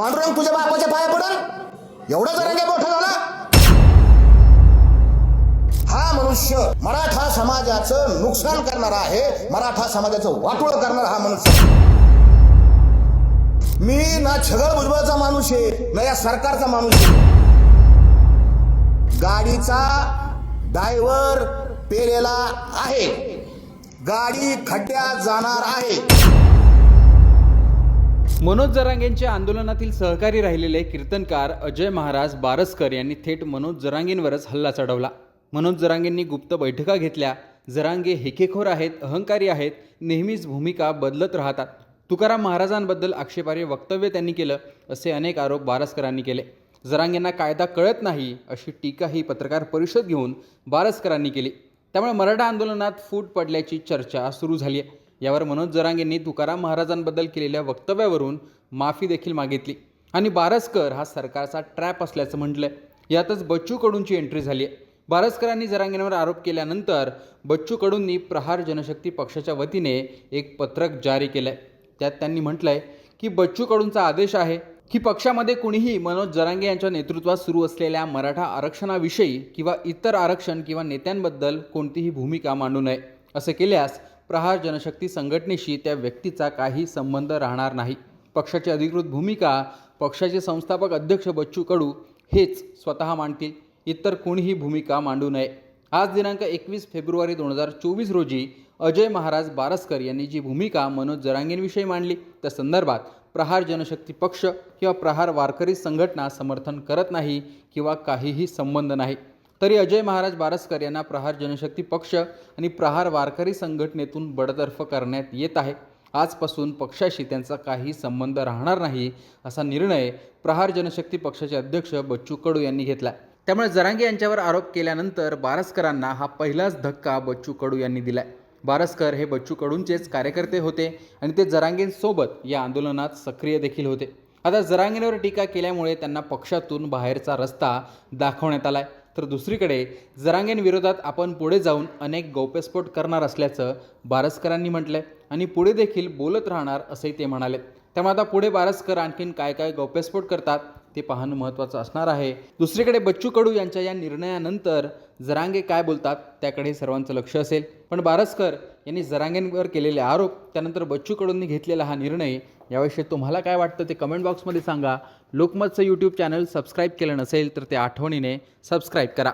पांडुरंग तुझ्या बापाच्या पाया पडल एवढा जरांगे मोठा झाला? हा मनुष्य मराठा समाजाचं नुकसान करणारा आहे. मराठा समाजाचं वाटोळ करणारा हा मनुष्य. मी ना छगळ भुजबळचा माणूस आहे ना या सरकारचा माणूस आहे. गाडीचा डायव्हर पेलेला आहे. गाडी खड्ड्यात जाणार आहे. मनोज जरांगेंच्या आंदोलनातील सहकारी राहिलेले कीर्तनकार अजय महाराज बारसकर यांनी थेट मनोज जरांगेंवरच हल्ला चढवला. मनोज जरांगेंनी गुप्त बैठका घेतल्या. जरांगे हेकेखोर आहेत अहंकारी आहेत नेहमीच भूमिका बदलत राहतात. तुकाराम महाराजांबद्दल आक्षेपार्ह वक्तव्य त्यांनी केलं असे अनेक आरोप बारसकरांनी केले. जरांगेंना कायदा कळत नाही अशी टीका ही पत्रकार परिषद घेऊन बारसकरांनी केली. त्यामुळे मराठा आंदोलनात फूट पडल्याची चर्चा सुरू झाली आहे. यावर मनोज जरांगेंनी तुकाराम महाराजांबद्दल केलेल्या वक्तव्यावरून माफी देखील मागितली. आणि बारसकर हा सरकारचा ट्रॅप असल्याचं म्हटलंय. यातच बच्चू कडूंची एंट्री झाली आहे बारसकरांनी जरांगेंवर आरोप केल्यानंतर बच्चू कडूंनी प्रहार जनशक्ती पक्षाच्या वतीने एक पत्रक जारी केलंय. त्यात त्यांनी म्हटलंय की बच्चू कडूंचा आदेश आहे की पक्षामध्ये कुणीही मनोज जरांगे यांच्या नेतृत्वात सुरू असलेल्या मराठा आरक्षणाविषयी किंवा इतर आरक्षण किंवा नेत्यांबद्दल कोणतीही भूमिका मांडू नये. असे केल्यास प्रहार जनशक्ती संघटनेशी त्या व्यक्तीचा काही संबंध राहणार नाही. पक्षाची अधिकृत भूमिका पक्षाचे संस्थापक अध्यक्ष बच्चू कडू हेच स्वतः मांडतील. इतर कोणीही भूमिका मांडू नये. आज दिनांक एकवीस फेब्रुवारी दोन हजार चोवीस रोजी अजय महाराज बारसकर यांनी जी भूमिका मनोज जरांगेंविषयी मांडली त्या संदर्भात प्रहार जनशक्ती पक्ष किंवा प्रहार वारकरी संघटना समर्थन करत नाही किंवा काहीही संबंध नाही. तरी अजय महाराज बारसकर यांना प्रहार जनशक्ती पक्ष आणि प्रहार वारकरी संघटनेतून बडतर्फ करण्यात येत आहे. आजपासून पक्षाशी त्यांचा काही संबंध राहणार नाही असा निर्णय प्रहार जनशक्ती पक्षाचे अध्यक्ष बच्चू कडू यांनी घेतला. त्यामुळे जरांगे यांच्यावर आरोप केल्यानंतर बारसकरांना हा पहिलाच धक्का बच्चू कडू यांनी दिलाय. बारसकर हे बच्चू कडूंचेच कार्यकर्ते होते आणि ते जरांगेंसोबत या आंदोलनात सक्रिय देखील होते. आता जरांगेंवर टीका केल्यामुळे त्यांना पक्षातून बाहेरचा रस्ता दाखवण्यात आलाय. तर दुसरीकडे जरांगेंविरोधात आपण पुढे जाऊन अनेक गौप्यस्फोट करणार असल्याचं बारसकरांनी म्हटलंय आणि पुढे देखील बोलत राहणार असंही ते म्हणाले त्यामुळे आता पुढे बारसकर आणखीन काय काय गौप्यस्फोट करतात ते पाहणं महत्त्वाचं असणार आहे. दुसरीकडे बच्चू कडू यांच्या या निर्णयानंतर जरांगे काय बोलतात त्याकडे सर्वांचं लक्ष असेल. पण बारसकर यांनी जरांगेंवर केलेले आरोप त्यानंतर बच्चू कडूंनी घेतलेला हा निर्णय याविषयी तुम्हाला काय वाटतं ते कमेंट बॉक्समध्ये सांगा. लोकमतचं यूट्यूब चॅनल सबस्क्राईब केलं नसेल तर ते आठवणीने सबस्क्राईब करा.